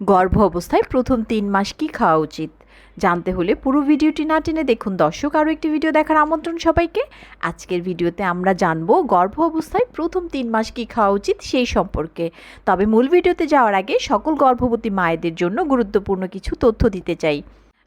গর্ভ অবস্থায় প্রথম তিন মাস কি খাওয়া উচিত? জানতে হলে পুরো ভিডিওটি না টেনে দেখুন। দর্শক, আরও একটি ভিডিও দেখার আমন্ত্রণ সবাইকে। আজকের ভিডিওতে আমরা জানব গর্ভ অবস্থায় প্রথম তিন মাস কি খাওয়া উচিত সেই সম্পর্কে। তবে মূল ভিডিওতে যাওয়ার আগে সকল গর্ভবতী মায়েদের জন্য গুরুত্বপূর্ণ কিছু তথ্য দিতে চাই।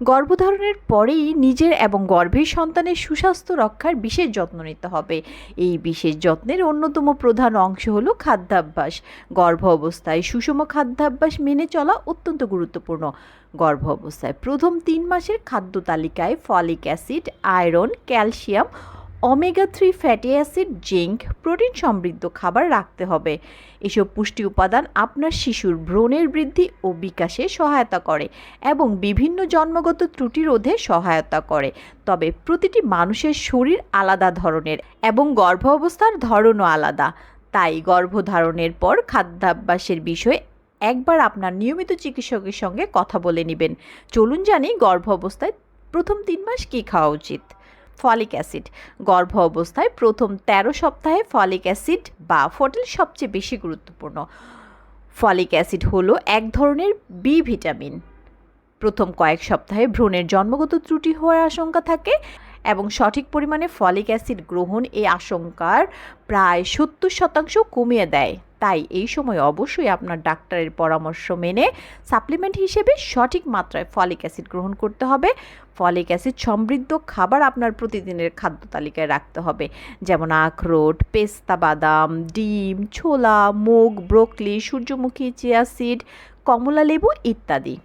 গর্ভধারণের পরেই নিজের এবং গর্ভের সন্তানের সুস্বাস্থ্য রক্ষার বিশেষ যত্ন নিতে হবে। এই বিশেষ যত্নের অন্যতম প্রধান অংশ হলো খাদ্যাভ্যাস। গর্ভ অবস্থায় সুষম খাদ্যাভ্যাস মেনে চলা অত্যন্ত গুরুত্বপূর্ণ। গর্ভ অবস্থায় প্রথম তিন মাসের খাদ্য তালিকায় folic acid, iron, calcium omega three fatty acid zinc protein সমৃদ্ধ খাবার রাখতে হবে। এসব পুষ্টি উপাদান আপনার শিশুর ভ্রূণের বৃদ্ধি ও বিকাশে সহায়তা করে এবং বিভিন্ন জন্মগত ত্রুটি রোধে সহায়তা করে। তবে প্রতিটি মানুষের শরীর আলাদা ধরনের এবং গর্ভ অবস্থার ধরনও আলাদা। তাই গর্ভধারণের পর খাদ্যাভ্যাসের বিষয়ে একবার আপনার নিয়মিত চিকিৎসকের সঙ্গে কথা বলে নেবেন। চলুন জানি গর্ভ অবস্থায় প্রথম তিন মাস কী খাওয়া উচিত। Folic acid. গর্ভ অবস্থায় প্রথম ১৩ সপ্তাহে ফলিক অ্যাসিড বা ফটিল সবচেয়ে বেশি গুরুত্বপূর্ণ। ফলিক অ্যাসিড হলো এক ধরনের বি ভিটামিন। প্রথম কয়েক সপ্তাহে ভ্রূণের জন্মগত ত্রুটি হওয়ার আশঙ্কা থাকে এবং সঠিক পরিমাণে ফলিক অ্যাসিড গ্রহণ এই আশঙ্কার প্রায় সত্তর শতাংশ কমিয়ে দেয়। তাই এই সময় অবশ্যই আপনার ডাক্তারের পরামর্শ মেনে সাপ্লিমেন্ট হিসেবে সঠিক মাত্রায় ফলিক অ্যাসিড গ্রহণ করতে হবে। ফলিক অ্যাসিড সমৃদ্ধ খাবার আপনার প্রতিদিনের খাদ্য তালিকায় রাখতে হবে। যেমন আখরোট, পেস্তা বাদাম, ডিম, ছোলা, মুগ, ব্রোকলি, সূর্যমুখী, চিয়া সিড কমলা লেবু ইত্যাদি।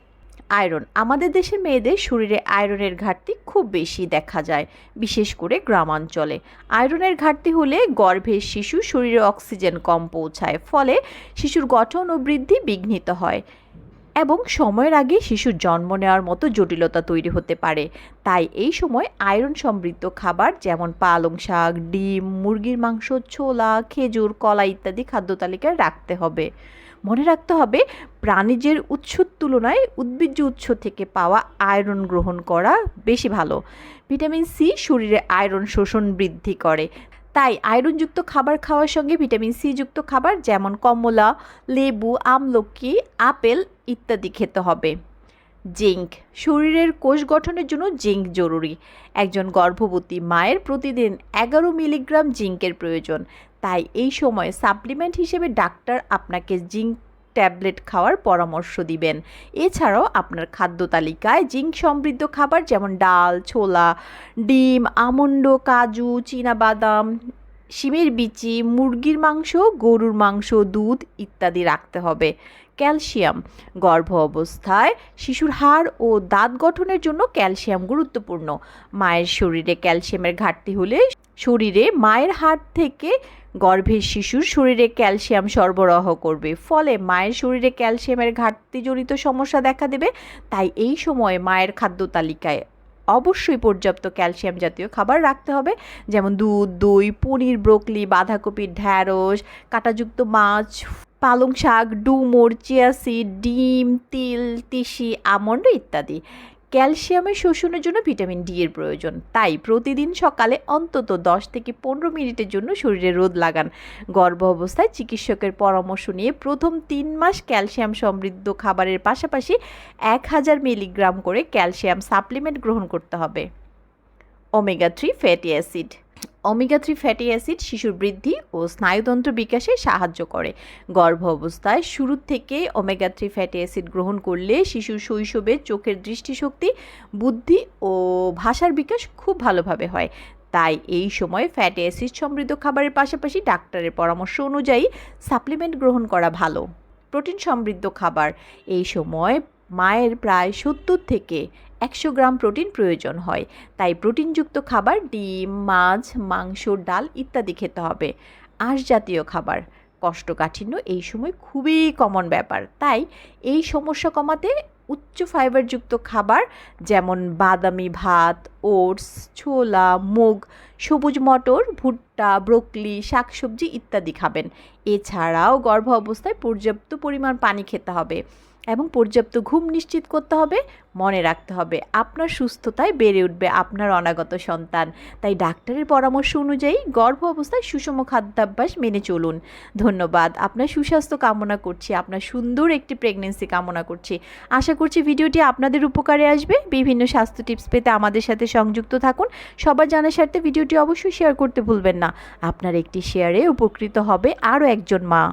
আয়রন। আমাদের দেশের মেয়েদের শরীরে আয়রনের ঘাটতি খুব বেশি দেখা যায়, বিশেষ করে গ্রামাঞ্চলে। আয়রনের ঘাটতি হলে গর্ভের শিশু শরীরে অক্সিজেন কম পৌঁছায়, ফলে শিশুর গঠন ও বৃদ্ধি বিঘ্নিত হয়। এবং সময়ের আগে শিশুর জন্ম নেওয়ার মতো জটিলতা তৈরি হতে পারে। তাই এই সময় আয়রন সমৃদ্ধ খাবার যেমন পালং শাক, ডিম, মুরগির মাংস, ছোলা, খেজুর, কলা ইত্যাদি খাদ্য তালিকায় রাখতে হবে। মনে রাখতে হবে, প্রাণীজের উৎসর তুলনায় উদ্ভিজ্জ উৎস থেকে পাওয়া আয়রন গ্রহণ করা বেশি ভালো। ভিটামিন সি শরীরে আয়রন শোষণ বৃদ্ধি করে। তাই আয়রনযুক্ত খাবার খাওয়ার সঙ্গে ভিটামিন সি যুক্ত খাবার যেমন কমলা, লেবু, আমলকি, আপেল ইত্যাদি খেতে হবে। জিঙ্ক, শরীরের কোষ গঠনের জন্য জিঙ্ক জরুরি। একজন গর্ভবতী মায়ের প্রতিদিন এগারো মিলিগ্রাম জিঙ্কের প্রয়োজন। তাই এই সময় সাপ্লিমেন্ট হিসেবে ডাক্তার আপনাকে জিঙ্ক ট্যাবলেট খাওয়ার পরামর্শ দিবেন। এছাড়াও আপনার খাদ্য তালিকায় জিঙ্ক সমৃদ্ধ খাবার যেমন ডাল, ছোলা, ডিম, আমন্ড, কাজু বাদাম শিমের বিচি, মুরগির মাংস, গরুর মাংস, দুধ ইত্যাদি রাখতে হবে। ক্যালসিয়াম গর্ভ অবস্থায় শিশুর হাড় ও দাঁত গঠনের জন্য ক্যালসিয়াম গুরুত্বপূর্ণ। মায়ের শরীরে ক্যালসিয়ামের ঘাটতি হলে শরীরে মায়ের হাড় থেকে গর্ভের শিশুর শরীরে ক্যালসিয়াম সরবরাহ করবে। ফলে মায়ের শরীরে ক্যালসিয়ামের ঘাটতিজনিত সমস্যা দেখা দেবে। তাই এই সময়ে মায়ের খাদ্য তালিকায় অবশ্যই পর্যাপ্ত ক্যালসিয়াম জাতীয় খাবার রাখতে হবে। যেমন দুধ, দই, পনির, ব্রোকলি, বাঁধাকপির ঢ্যাঁড়স, কাঁটাযুক্ত মাছ, পালং শাক, ডুমুর, চিয়া সিড, ডিম, তিল, তিসি, আমন্ড ইত্যাদি। ক্যালসিয়ামের শোষণের জন্য ভিটামিন ডি এর প্রয়োজন। তাই প্রতিদিন সকালে অন্তত দশ থেকে পনেরো মিনিটের জন্য শরীরে রোদ লাগান। গর্ভ অবস্থায় চিকিৎসকের পরামর্শ নিয়ে প্রথম তিন মাস ক্যালসিয়াম সমৃদ্ধ খাবারের পাশাপাশি এক হাজার মিলিগ্রাম করে ক্যালসিয়াম সাপ্লিমেন্ট গ্রহণ করতে হবে। Omega three fatty acid. Omega three fatty acid শিশুর বৃদ্ধি ও স্নায়ুতন্ত্র বিকাশে সাহায্য করে। গর্ভ অবস্থায় শুরুর থেকে ওমেগা থ্রি ফ্যাটি অ্যাসিড গ্রহণ করলে শিশুর শৈশবে চোখের দৃষ্টিশক্তি, বুদ্ধি ও ভাষার বিকাশ খুব ভালোভাবে হয়। তাই এই সময় ফ্যাটি অ্যাসিড সমৃদ্ধ খাবারের পাশাপাশি ডাক্তারের পরামর্শ অনুযায়ী সাপ্লিমেন্ট গ্রহণ করা ভালো। প্রোটিন সমৃদ্ধ খাবার। এই সময় মায়ের প্রায় সত্তর থেকে একশো গ্রাম প্রোটিন প্রয়োজন হয়। তাই প্রোটিনযুক্ত খাবার ডিম, মাছ, মাংস, ডাল ইত্যাদি খেতে হবে। আঁশ জাতীয় খাবার। কোষ্ঠকাঠিন্য এই সময় খুবই কমন ব্যাপার। তাই এই সমস্যা কমাতে উচ্চ ফাইবারযুক্ত খাবার যেমন বাদামি ভাত, ওটস, ছোলা, মুগ, সবুজ মটর, ভুট্টা, ব্রোকলি, শাকসবজি ইত্যাদি খাবেন। এছাড়াও গর্ভ অবস্থায় পর্যাপ্ত পরিমাণ পানি খেতে হবে। এবং পর্যাপ্ত ঘুম নিশ্চিত করতে হবে, মনে রাখতে হবে আপনার সুস্থতায় বেড়ে উঠবে আপনার অনাগত সন্তান। তাই ডাক্তারের পরামর্শ অনুযায়ী গর্ভ অবস্থায় সুষম খাদ্যাভ্যাস মেনে চলুন। ধন্যবাদ, আপনার সুস্বাস্থ্য কামনা করছি, আপনার সুন্দর একটি প্রেগনেন্সি কামনা করছি। আশা করছি ভিডিওটি আপনাদের উপকারে আসবে। বিভিন্ন স্বাস্থ্য টিপস পেতে আমাদের সাথে সংযুক্ত থাকুন। সবার জানার স্বার্থে ভিডিওটি অবশ্যই শেয়ার করতে ভুলবেন না। আপনার একটি শেয়ারে উপকৃত হবে আরও একজন মা।